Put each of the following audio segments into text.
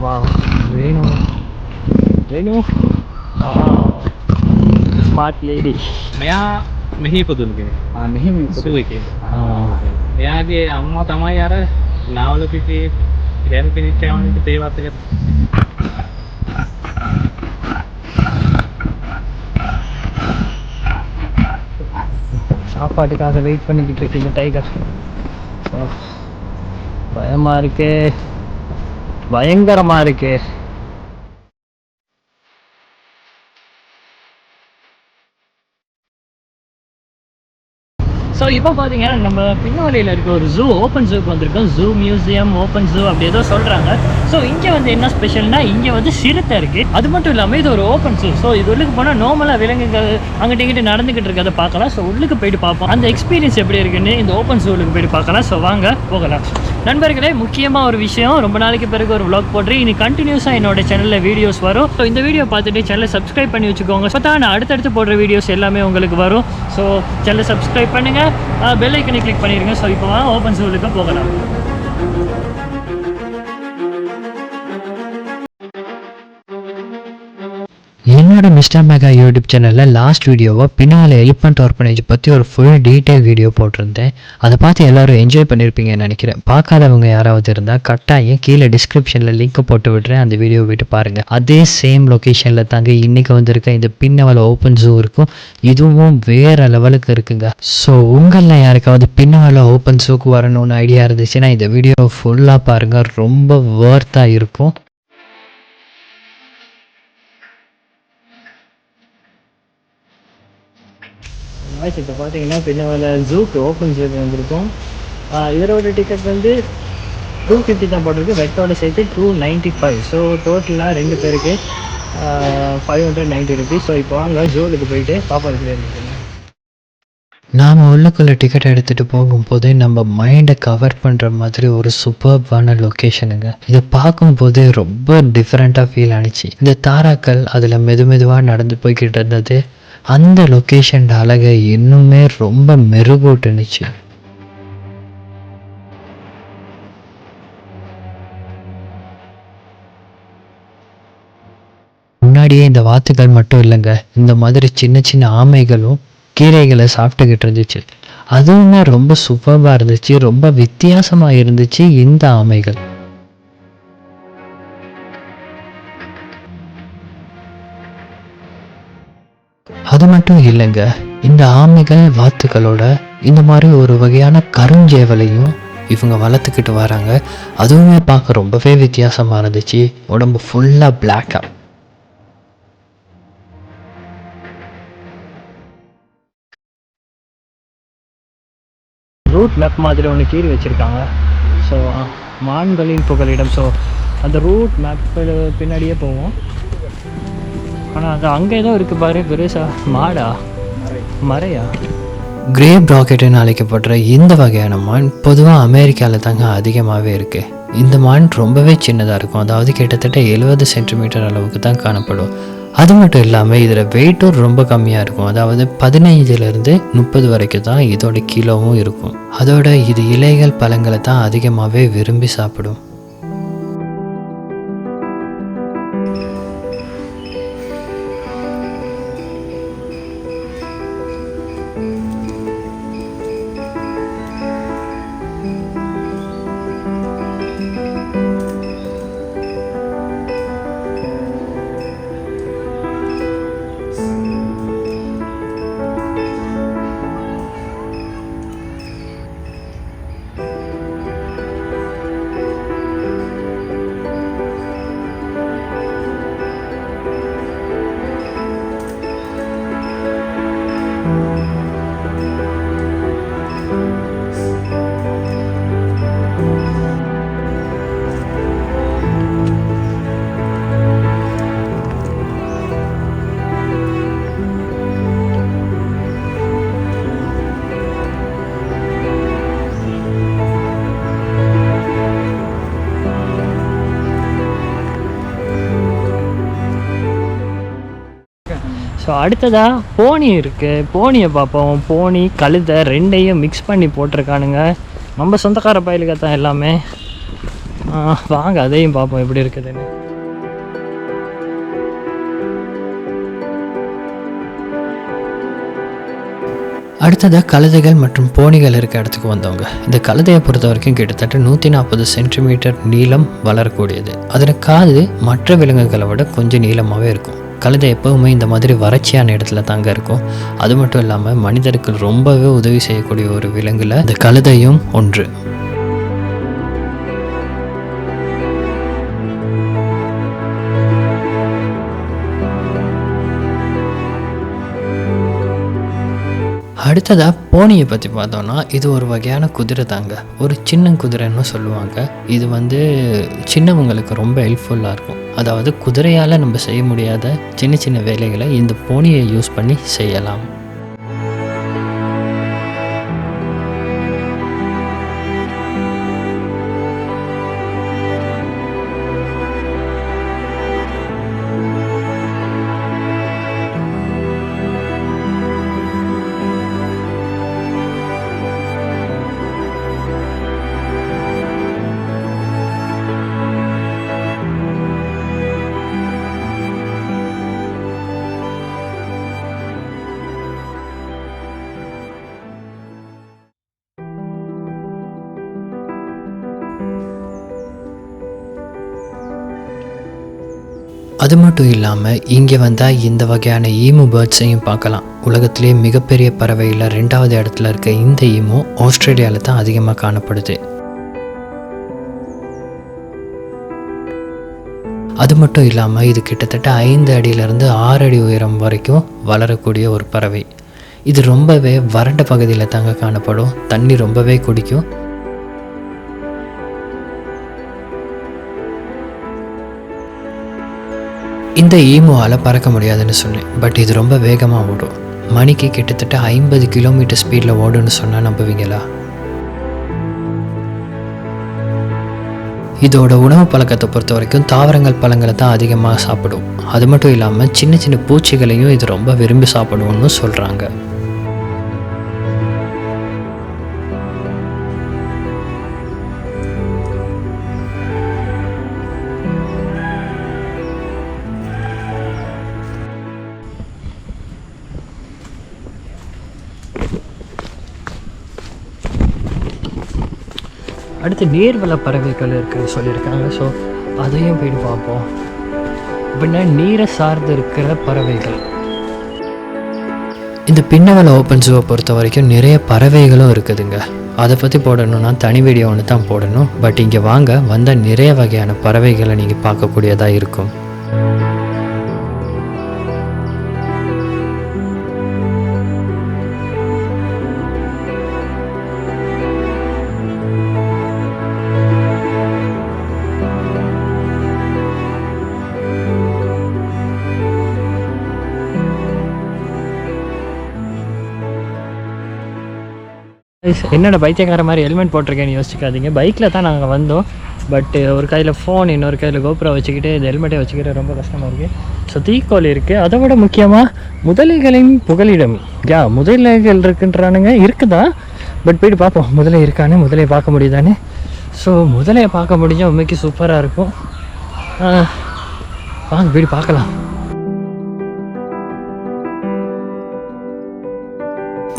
வா வேணு வேணு smart lady මෙයා මෙහි පුදුන්ගේ මෙහෙම සුවකේ එයාගේ අම්මා තමයි අර නාවල පිටේ ඉරැන් පිනිච්චාවනට තේවත්තක சாப்பாட்டுக்காக வெயிட் பண்ணிக்கிட்டு இருக்கீங்க டைகர் So, பயமா பயங்கரமாக இருக்குது ஸோ இப்போ பார்த்தீங்கன்னா நம்ம பின்னாடியில் இருக்க ஒரு ஜூ ஓப்பன் ஜூக்கு வந்திருக்கோம். ஜூ மியூசியம் ஓப்பன் ஜூ அப்படி ஏதோ சொல்கிறாங்க ஸோ இங்கே வந்து என்ன ஸ்பெஷல்னா இங்கே வந்து சிறுத்தை இருக்குது அது மட்டும் இல்லாமல் இது ஒரு ஓப்பன் ஜூ ஸோ இது உள்ளுக்கு போனால் நார்மலாக விலங்குகள் அங்கிட்ட இங்கிட்ட நடந்துக்கிட்டு இருக்கிறத பார்க்கலாம். ஸோ உள்ளுக்கு போயிட்டு பார்ப்போம். அந்த எக்ஸ்பீரியன்ஸ் எப்படி இருக்குன்னு இந்த ஓப்பன் ஜூலுக்கு போயிட்டு பார்க்கலாம். ஸோ வாங்க போகலாம். நண்பர்களே முக்கியமாக ஒரு விஷயம். ரொம்ப நாளைக்கு பிறகு ஒரு விளாக் போடுறேன். இனி கண்டினியூஸாக என்னோட சேனலில் வீடியோஸ் வரும். ஸோ இந்த வீடியோ பார்த்துட்டு சேனலை சப்ஸ்கிரைப் பண்ணி வச்சுக்கோங்க. ஸோ தான் நான் அடுத்தடுத்து போடுற வீடியோஸ் எல்லாமே உங்களுக்கு வரும். ஸோ சேனலை சப்ஸ்கிரைப் பண்ணுங்கள் பெல் ஐக்கனை கிளிக் பண்ணிடுங்க ஸோ இப்போ ஓப்பன் ஜூலுக்கு போகலாம். என்னோட மிஸ்டர் மெகா யூடியூப் சேனலில் லாஸ்ட் வீடியோவை பின்னால் எலிஃபண்ட் ஆர்பனேஜ் பற்றி ஒரு ஃபுல் டீட்டெயில் வீடியோ போட்டிருந்தேன். அதை பார்த்து எல்லாரும் என்ஜாய் பண்ணியிருப்பீங்கன்னு நினைக்கிறேன். பார்க்காதவங்க யாராவது இருந்தால் கட்டாயம் கீழே டிஸ்கிரிப்ஷனில் லிங்க் போட்டு விடுறேன். அந்த வீடியோ விட்டு பாருங்கள் அதே சேம் லொக்கேஷனில் தாங்க இன்றைக்கி வந்திருக்க இந்த பின்னவல ஓப்பன் ஜூ இருக்கும். இதுவும் வேறு லெவலுக்கு இருக்குங்க. ஸோ உங்களில் யாருக்காவது பின்னவல ஓப்பன் ஜூக்கு வரணும்னு ஐடியா இருந்துச்சுன்னா இந்த வீடியோ ஃபுல்லாக பாருங்கள் ரொம்ப வேர்த்தாக இருக்கும். வாய்ஸ் இப்போ பார்த்தீங்கன்னா பின்னால ஜூக்கு ஓப்பன் ஜூக்கு வந்திருக்கும். இதோட டிக்கெட் வந்து டூ ஃபிஃப்டி தான் போட்டிருக்கு. வெட்டோட சேர்த்து டூ நைன்ட்டி ஃபைவ் ஸோ டோட்டலாக ரெண்டு பேருக்கு five hundred ninety rupees so இப்போ வாங்க ஜூலுக்கு போயிட்டு பாப்பா நாம் உள்ளுக்குள்ளே டிக்கெட் எடுத்துகிட்டு போகும்போது நம்ம மைண்டை கவர் பண்ணுற மாதிரி ஒரு சூப்பர்பான லொக்கேஷனுங்க இதை பார்க்கும்போது ரொம்ப டிஃப்ரெண்ட்டாக ஃபீல் ஆனிச்சு. இந்த தாராக்கள் அதில் மெது மெதுவாக நடந்து போய்கிட்டு இருந்தது. அந்த லொக்கேஷன் அழகை இன்னுமே ரொம்ப மெருகூட்டுனுச்சு. முன்னாடியே இந்த வாத்துகள் மட்டும் இல்லைங்க. இந்த மாதிரி சின்ன சின்ன ஆமைகளும் கீரைகளை சாப்பிட்டுக்கிட்டு இருந்துச்சு. அதுவுமே ரொம்ப சூப்பராக இருந்துச்சு. ரொம்ப வித்தியாசமாக இருந்துச்சு இந்த ஆமைகள். அது மட்டும் இல்லைங்க. இந்த ஆமைகள் வாத்துக்களோட இந்த மாதிரி ஒரு வகையான கருஞ்சேவலையும் இவங்க வளர்த்துக்கிட்டு வராங்க. அதுவுமே பார்க்க ரொம்பவே வித்தியாசமாக இருந்துச்சு. உடம்பு ஃபுல்லாக பிளாக்காக ரூட் மேப் மாதிரி ஒன்று கீறி வச்சுருக்காங்க. ஸோ மான்களின் புகலிடம். ஸோ அந்த ரூட் மேப் பின்னாடியே போவோம். ஆனால் அது அங்கே ஏதோ இருக்குது பாரு பெருசா. மாடா. மறையா? கிரேப் ராக்கெட்டுன்னு அழைக்கப்படுற இந்த வகையான மான் பொதுவாக அமெரிக்காவில் தாங்க அதிகமாகவே இருக்குது இந்த மான் ரொம்பவே சின்னதாக இருக்கும். அதாவது கிட்டத்தட்ட எழுபது சென்டிமீட்டர் அளவுக்கு தான் காணப்படும். அது மட்டும் இல்லாமல் இதில் வெயிட்டும் ரொம்ப கம்மியாக இருக்கும். அதாவது பதினைஞ்சிலேருந்து முப்பது வரைக்கும் தான் இதோட கிலோவும் இருக்கும். அதோட இது இலைகள் பழங்களை தான் அதிகமாகவே விரும்பி சாப்பிடும். அடுத்ததாக போனி இருக்குது போனியை பார்ப்போம். போனி கழுதை ரெண்டையும் மிக்ஸ் பண்ணி போட்டிருக்கானுங்க. நம்ம சொந்தக்கார பயலுக்கு தான் எல்லாமே வாங்க அதையும் பார்ப்போம் எப்படி இருக்குதுன்னு. அடுத்ததாக கழுதைகள் மற்றும் போனிகள் இருக்க இடத்துக்கு வந்தவங்க. இந்த கழுதையை பொறுத்த வரைக்கும் கிட்டத்தட்ட நூற்றி நாற்பது சென்டிமீட்டர் நீளம் வளரக்கூடியது. அதில் காது மற்ற விலங்குகளை விட கொஞ்சம் நீளமாகவே இருக்கும். கழுதை எப்போவுமே இந்த மாதிரி வறட்சியான இடத்துல தாங்க இருக்கும். அது மட்டும் இல்லாமல் மனிதருக்கு ரொம்பவே உதவி செய்யக்கூடிய ஒரு விலங்குல இந்த கழுதையும் ஒன்று. அடுத்ததாக போனியை பற்றி பார்த்தோன்னா இது ஒரு வகையான குதிரை தாங்க. ஒரு சின்ன குதிரைன்னு சொல்லுவாங்க. இது வந்து சின்னவங்களுக்கு ரொம்ப ஹெல்ப்ஃபுல்லாக இருக்கும். அதாவது குதிரையால் நம்ம செய்ய முடியாத சின்ன சின்ன வேலைகளை இந்த போனியை யூஸ் பண்ணி செய்யலாம். அது மட்டும் இல்லாமல் இங்கே வந்தால் இந்த வகையான ஈமு பேர்ட்ஸையும் பார்க்கலாம். உலகத்திலே மிகப்பெரிய பறவையில் ரெண்டாவது இடத்துல இருக்க இந்த ஈமு ஆஸ்திரேலியாவில் தான் அதிகமாக காணப்படுது. அது மட்டும் இல்லாமல் இது கிட்டத்தட்ட ஐந்து அடியிலேருந்து ஆறு அடி உயரம் வரைக்கும் வளரக்கூடிய ஒரு பறவை. இது ரொம்பவே வறண்ட பகுதியில் தாங்க காணப்படும். தண்ணி ரொம்பவே குடிக்கும். இந்த ஈமுவால் பறக்க முடியாதுன்னு சொன்னேன். பட் இது ரொம்ப வேகமாக ஓடும். மணிக்கு கிட்டத்தட்ட ஐம்பது கிலோமீட்டர் ஸ்பீடில் ஓடுன்னு சொன்னால் நம்புவீங்களா? இதோட உணவு பழக்கத்தை பொறுத்த வரைக்கும் தாவரங்கள் பழங்களை தான் அதிகமாக சாப்பிடும். அது மட்டும் இல்லாமல் சின்ன சின்ன பூச்சிகளையும் இது ரொம்ப விரும்பி சாப்பிடுவோம்னு சொல்கிறாங்க அடுத்து நீர்வள பறவைகள் இருக்குன்னு சொல்லியிருக்காங்க. ஸோ அதையும் போயிட்டு பார்ப்போம். அப்படின்னா நீரை சார்ந்து இருக்கிற பறவைகள். இந்த பின்னவல ஓப்பன் ஜூவை பொறுத்த வரைக்கும் நிறைய பறவைகளும் இருக்குதுங்க. அதை பற்றி போடணும்னா தனி வீடியோ ஒன்று தான் போடணும். பட் இங்கே வாங்க வந்தால் நிறைய வகையான பறவைகளை நீங்கள் பார்க்கக்கூடியதாக இருக்கும். என்னோட பைத்தியக்கார மாதிரி ஹெல்மெட் போட்டிருக்கேன்னு யோசிக்காதீங்க பைக்கில் தான் நாங்கள் வந்தோம். பட் ஒரு கையில் ஃபோன் இன்னொரு கையில் கோபுரம் வச்சுக்கிட்டு இந்த ஹெல்மெட்டை வச்சுக்கிட்டு ரொம்ப கஷ்டமாக இருக்குது ஸோ தீக்கோல் இருக்குது அதை விட முக்கியமாக முதலைகளின் புகலிடம். யா முதலைகள் இருக்குன்றானுங்க. இருக்குதா? பட் போயிட்டு பார்ப்போம். முதலை இருக்கானு? முதலையை பார்க்க முடியுதானே? ஸோ முதலையை பார்க்க முடிஞ்சால் உண்மைக்கு சூப்பராக இருக்கும். வாங்க போயிட்டு பார்க்கலாம்.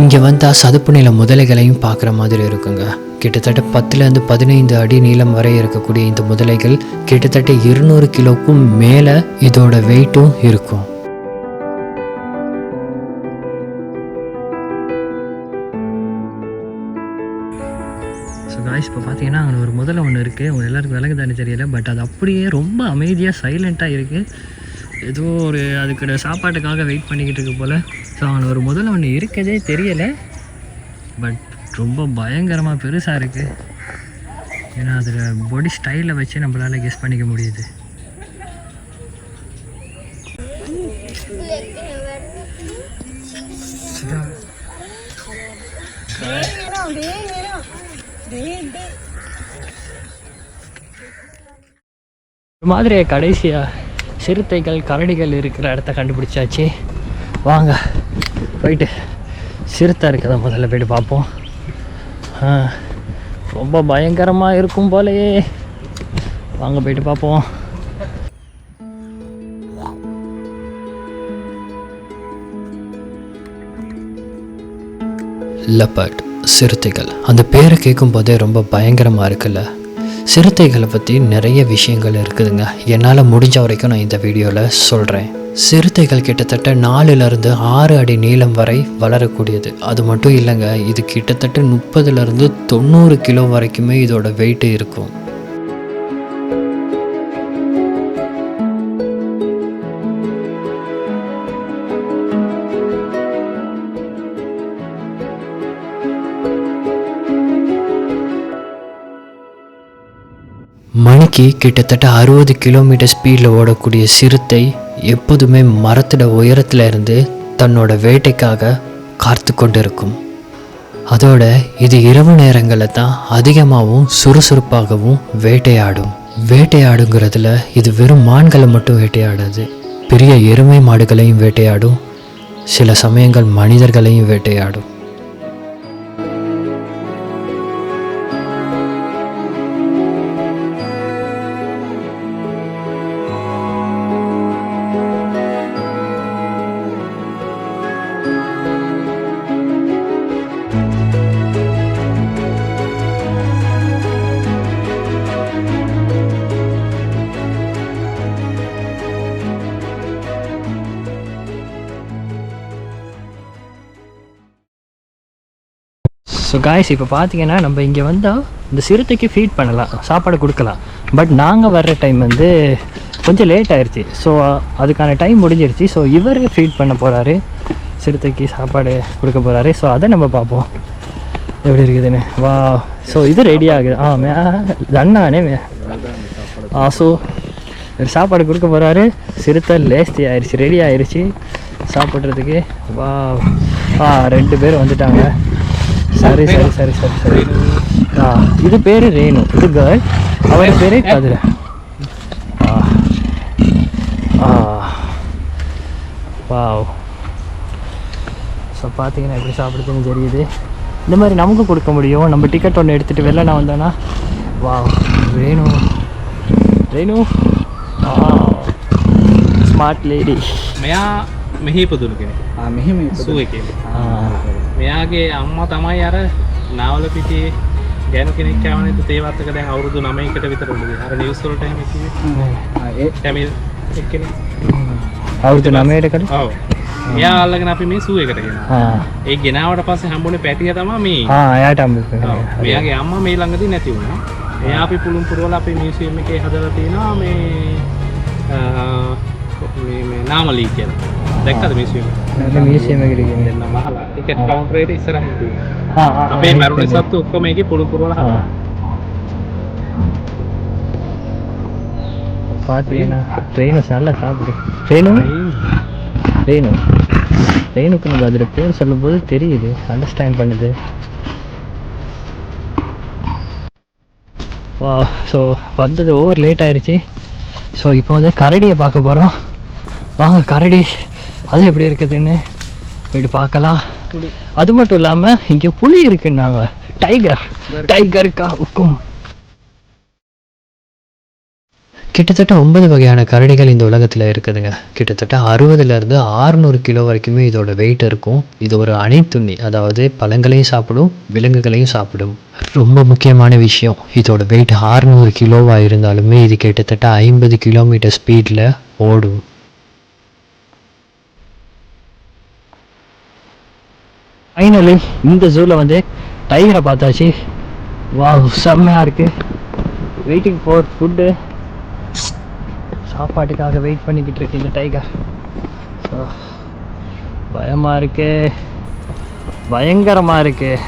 இங்கே வந்தால் சதுப்பு நில முதலைகளையும் பார்க்குற மாதிரி இருக்குங்க. கிட்டத்தட்ட பத்துலேருந்து பதினைந்து அடி நீளம் வரை இருக்கக்கூடிய இந்த முதலைகள் கிட்டத்தட்ட இருநூறு கிலோக்கும் மேலே இதோட வெயிட்டும் இருக்கும். ஸோ காய்ஸ் இப்போ பார்த்தீங்கன்னா அங்கே ஒரு முதல்ல ஒன்று இருக்குது உங்க எல்லாருக்கும் விலங்குதானே தெரியல பட் அது அப்படியே ரொம்ப அமைதியாக சைலண்ட்டாக இருக்குது ஏதோ ஒரு அதுக்கு சாப்பாட்டுக்காக வெயிட் பண்ணிக்கிட்டு இருக்கு போல். ஸோ அவனை ஒரு முதல்ல ஒன்று இருக்கதே தெரியலை. பட் ரொம்ப பயங்கரமாக பெருசாக இருக்குது ஏன்னா அதில் பாடி ஸ்டைலில் வச்சு நம்மளால் கெஸ் பண்ணிக்க முடியுது. ஒரு மாதிரி கடைசியாக சிறுத்தைகள் கரடிகள் இருக்கிற இடத்த கண்டுபிடிச்சாச்சு. வாங்க போயிட்டு சிறுத்தை இருக்கிறத முதல்ல போய்ட்டு பார்ப்போம். ரொம்ப பயங்கரமாக இருக்கும் போலயே. வாங்க போயிட்டு பார்ப்போம். லெப்பர்ட் சிறுத்தைகள் அந்த பேரை கேட்கும் போதே ரொம்ப பயங்கரமாக இருக்குல்ல? சிறுத்தைகளை பற்றி நிறைய விஷயங்கள் இருக்குதுங்க. என்னால் முடிஞ்ச வரைக்கும் நான் இந்த வீடியோவில் சொல்கிறேன் சிறுத்தைகள் கிட்டத்தட்ட நாலுலேருந்து ஆறு அடி நீளம் வரை வளரக்கூடியது. அது மட்டும் இல்லைங்க இது கிட்டத்தட்ட முப்பதுலேருந்து தொண்ணூறு கிலோ வரைக்குமே இதோட வெயிட்டு இருக்கும். மணிக்கு கிட்டத்தட்ட அறுபது கிலோமீட்டர் ஸ்பீடில் ஓடக்கூடிய சிறுத்தை எப்போதுமே மரத்தோட உயரத்தில் இருந்து தன்னோட வேட்டைக்காக காத்து கொண்டு இருக்கும் அதோட இது இரவு நேரங்களில் தான் அதிகமாகவும் சுறுசுறுப்பாகவும் வேட்டையாடும். வேட்டையாடுங்கிறதுல இது வெறும் மான்களை மட்டும் வேட்டையாடாது பெரிய எருமை மாடுகளையும் வேட்டையாடும் சில சமயங்கள் மனிதர்களையும் வேட்டையாடும். ஸோ காய்ஸ் இப்போ பார்த்தீங்கன்னா நம்ம இங்கே வந்தால் இந்த சிறுத்தைக்கு ஃபீட் பண்ணலாம் சாப்பாடு கொடுக்கலாம். பட் நாங்கள் வர்ற டைம் வந்து கொஞ்சம் லேட் ஆயிடுச்சு ஸோ அதுக்கான டைம் முடிஞ்சிருச்சு. ஸோ இவர் ஃபீட் பண்ண போகிறாரு சிறுத்தைக்கு சாப்பாடு கொடுக்க போகிறாரு ஸோ அதை நம்ம பார்ப்போம். எப்படி இருக்குதுன்னு. வா ஸோ இது ரெடி ஆகுது. ஆ மே தண்ணானே மே. ஆ ஸோ இவர் சாப்பாடு கொடுக்க போகிறாரு சிறுத்தை லேஸ்தி ஆயிடுச்சு ரெடி ஆயிடுச்சு சாப்பிட்றதுக்கு வா ஆ ரெண்டு பேர் வந்துட்டாங்க. சரி சரி சரி சரி சரி. ஆ இது பேர் ரேணு. இது கேர்ள் அவன் பேரே கதிர. வாவ். ஸோ பார்த்தீங்கன்னா எப்படி சாப்பிடுதுன்னு தெரியுது. இந்த மாதிரி நமக்கும் கொடுக்க முடியும். நம்ம டிக்கெட் ஒன்று எடுத்துகிட்டு வெளில நான் வந்தோன்னா. வா ரேணு. ரேணு. ஸ்மார்ட் லேடி மயா மெஹி பதுலுக்கு மெஹி மெஹி சூவைக்கு ஆ. මෙයාගේ අම්මා තමයි අර නාවල පිටියේ ගැන කෙනෙක් කෑවන තේවත්තක දැන් අවුරුදු 9කට විතර උනේ. අර නිවුස් වලට එහෙම කිව්වේ. ඒ ටැමිල් එක්කෙනෙක්. අවුරුදු 9කට කලින්. ඔව්. එයා අල්ලගෙන අපි මේ සූ එකට ගෙනා. ඒ ගෙනාවට පස්සේ හම්බුනේ පැටිය තමයි මේ. ආ එයාට හම්බුනේ. මෙයාගේ අම්මා මේ ළඟදී නැති වුණා. එයා අපි පුළුන් පුරවලා අපි මියුසියම් එකේ හදලා තියෙනවා මේ මේ නාමලී කියලා. දැක්කද මියුසියම් එක? ಮ್ಯೂಸಿಯಮ್ ಆಗಿದ್ದೀವಿ ಟಿಕೆಟ್ ಕೌಂಟರ್ ಇದೆ ಸರ್ ಅದೇ ಮೆರವಣಿಗೆ ಸತ್ತು ಒಕ್ಕಮೇಗೆ ಪುಡುಕುರುಳ பார்த்தீங்கன்னா ட்ரெயினு நல்லா சாப்பிடு ட்ரெயினு ட்ரெயினு ட்ரெயினுக்கு நம்ம அதில் பேர் சொல்லும்போது தெரியுது அண்டர்ஸ்டாண்ட் பண்ணுது வா ஸோ வந்தது ஓவர் லேட் ஆயிடுச்சு ஸோ இப்போ வந்து கரடியை பார்க்க போகிறோம் வாங்க கரடி. அது எப்படி இருக்குதுன்னு போயிட்டு பார்க்கலாம். அது மட்டும் இல்லாமல் இங்கே புலி இருக்குன்னாங்க. டைகர் டைகருக்கா உக்கும் கிட்டத்தட்ட ஒன்பது வகையான கரடிகள் இந்த உலகத்தில் இருக்குதுங்க. கிட்டத்தட்ட அறுபதுலேருந்து ஆறுநூறு கிலோ வரைக்குமே இதோட வெயிட் இருக்கும். இது ஒரு அனைத்துண்ணி அதாவது பழங்களையும் சாப்பிடும் விலங்குகளையும் சாப்பிடும். ரொம்ப முக்கியமான விஷயம். இதோட வெயிட் ஆறுநூறு கிலோவாக இருந்தாலுமே இது கிட்டத்தட்ட ஐம்பது கிலோமீட்டர் ஸ்பீடில் ஓடும். ஃபைனலி இந்த ஜூவில் வந்து டைகரை பார்த்தாச்சு. வா செம்மையாக இருக்குது வெயிட்டிங் ஃபார் ஃபுட்டு சாப்பாட்டுக்காக வெயிட் பண்ணிக்கிட்டு இருக்கு இந்த டைகர் ஸோ பயமாக இருக்குது பயங்கரமாக இருக்குது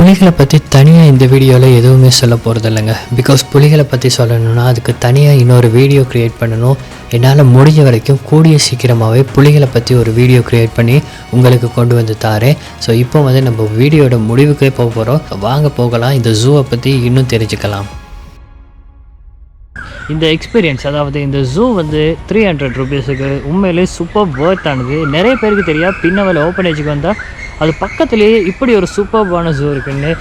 புலிகளை பற்றி தனியாக இந்த வீடியோவில் எதுவுமே சொல்ல போகிறது இல்லைங்க பிகாஸ் புலிகளை பற்றி சொல்லணும்னா அதுக்கு தனியாக இன்னொரு வீடியோ க்ரியேட் பண்ணணும். என்னால் முடிஞ்ச வரைக்கும் கூடிய சீக்கிரமாகவே புலிகளை பற்றி ஒரு வீடியோ க்ரியேட் பண்ணி உங்களுக்கு கொண்டு வந்து தாரேன். ஸோ இப்போ வந்து நம்ம வீடியோட முடிவுக்கே போக போகிறோம் வாங்க போகலாம். இந்த ஜூவை பற்றி இன்னும் தெரிஞ்சுக்கலாம். இந்த எக்ஸ்பீரியன்ஸ் அதாவது இந்த ஜூ வந்து த்ரீ ஹண்ட்ரட் ருபீஸுக்கு உண்மையிலே சூப்பர் ஒர்த் ஆனது. நிறைய பேருக்கு தெரியாது. பின்னவல் ஓப்பனேஜுக்கு வந்தால் அது பக்கத்துலேயே இப்படி ஒரு சூப்பர்பான ஜூ இருக்குன்னு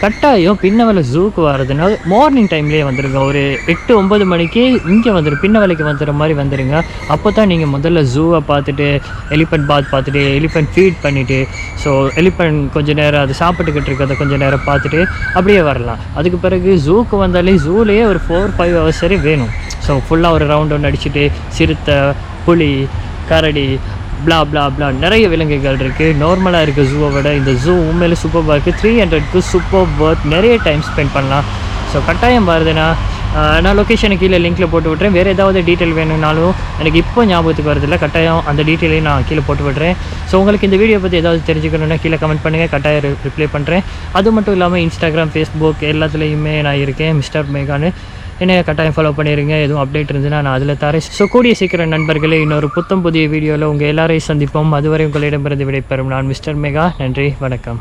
கட்டாயம் பின்னவலை ஜூக்கு வர்றதுனா மார்னிங் டைம்லேயே வந்துடுங்க ஒரு எட்டு ஒம்பது மணிக்கு இங்கே வந்துடும் பின்னவலைக்கு வந்துடுற மாதிரி வந்துடுங்க அப்போ தான் நீங்கள் முதல்ல ஜூவை பார்த்துட்டு எலிஃபென்ட் பாத் பார்த்துட்டு எலிஃபென்ட் ஃபீட் பண்ணிவிட்டு ஸோ எலிஃபென்ட் கொஞ்ச நேரம் அது சாப்பிட்டுக்கிட்டு இருக்கிறத கொஞ்ச நேரம் பார்த்துட்டு அப்படியே வரலாம். அதுக்கு பிறகு ஜூக்கு வந்தாலே ஜூலேயே ஒரு ஃபோர் ஃபைவ் ஹவர்ஸ் வரை வேணும். ஸோ ஃபுல்லாக ஒரு ரவுண்ட் ஒன்று அடிச்சுட்டு சிறுத்தை புலி கரடி ப்ளா ப்ளா ப்ளா நிறைய விலங்குகள் இருக்குது நார்மலாக இருக்க ஜூவை விட இந்த ஜூ உண்மையிலே சூப்பராக இருக்குது த்ரீ ஹண்ட்ரட்க்கு சூப்பர் ஒர்த் நிறைய டைம் ஸ்பெண்ட் பண்ணலாம். ஸோ கட்டாயம் வருதுன்னா நான் லொக்கேஷனுக்கு கீழே லிங்க்கில் போட்டு விட்றேன் வேறு ஏதாவது டீட்டெயில் வேணும்னாலும் எனக்கு இப்போ ஞாபகத்துக்கு வரதில்ல கட்டாயம் அந்த டீட்டெயிலையும் நான் கீழே போட்டு விட்றேன் ஸோ உங்களுக்கு இந்த வீடியோ பற்றி ஏதாவது தெரிஞ்சுக்கணுன்னா கீழே கமெண்ட் பண்ணுங்கள் கட்டாயம் ரிப்ளை பண்ணுறேன் அது மட்டும் இல்லாமல் இன்ஸ்டாகிராம் ஃபேஸ்புக் எல்லாத்துலேயுமே நான் இருக்கேன். மிஸ்டர் மேகான்னு என்னைய கட்டாயம் ஃபாலோ பண்ணிடுங்க எதுவும் அப்டேட் இருந்துன்னா நான் அதில் தரேன். ஸோ கூடிய சீக்கிரம் நண்பர்களே இன்னொரு புத்தம் புதிய வீடியோவில் உங்கள் எல்லாரையும் சந்திப்போம். அதுவரை உங்களிடமிருந்து விடைபெறும் நான் மிஸ்டர் மேகா. நன்றி வணக்கம்.